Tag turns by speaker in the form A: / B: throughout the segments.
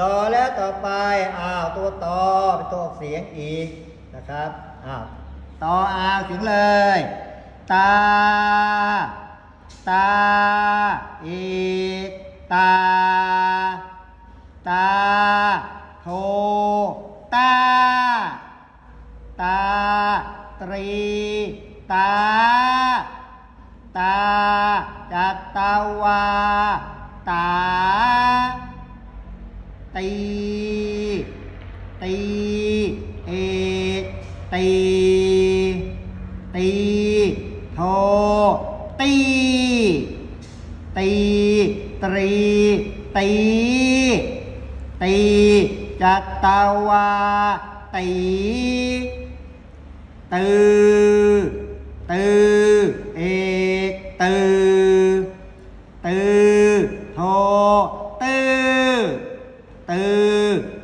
A: ดอแล้วต่อไปอ้าวตัวตอเป็นตัวออกเสียงอีกนะครับอ้าวตออ้าวถึงเลย ตา ตา อีก ตา ตา โท ตา ตา ตรี ตา ตาจัตตาวา ตา ตี ตี เอ ตี ตี โท ตี ตี ตรี ตี ตีจัตตาวาตี ตือ ตือ เอ ตือ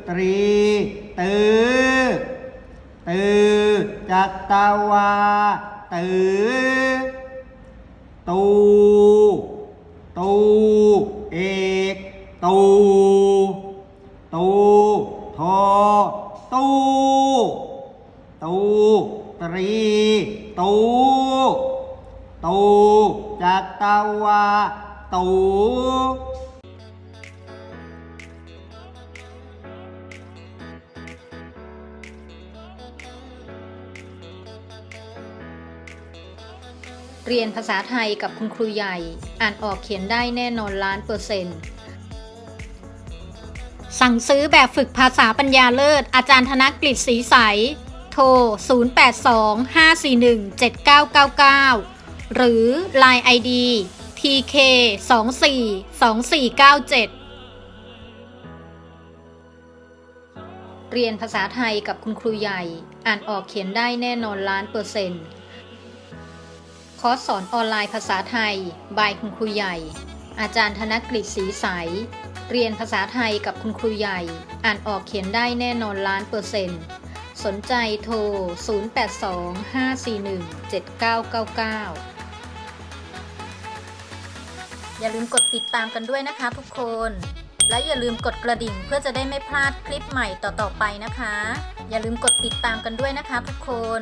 A: ตรี ตือ ตือจัตตาวา ตือ ตู ตู เอก ตู ตูโทตู ตู ตรี ตู ตูจัตตาวา ตู
B: เรียนภาษาไทยกับคุณครูใหญ่ อ่านออกเขียนได้แน่นอนล้านเปอร์เซ็นต์สั่งซื้อแบบฝึกภาษาปัญญาเลิศ อาจารย์ธนกฤษศรีใส โทร 0825417999 หรือ Line ID TK 24 2497 เรียนภาษาไทยกับคุณครูใหญ่ อ่านออกเขียนได้แน่นอนล้านเปอร์เซ็นต์ คอร์สสอนออนไลน์ภาษาไทย บายคุณครูใหญ่ อาจารย์ธนกฤษศรีใส เรียนภาษาไทยกับคุณครูใหญ่ อ่านออกเขียนได้แน่นอนล้านเปอร์เซ็นต์ สนใจโทร 0825417999 อย่าลืมกดติดตามกันด้วยนะคะทุกคน และอย่าลืมกดกระดิ่งเพื่อจะได้ไม่พลาดคลิปใหม่ต่อๆไปนะคะ อย่าลืมกดติดตามกันด้วยนะคะทุกคน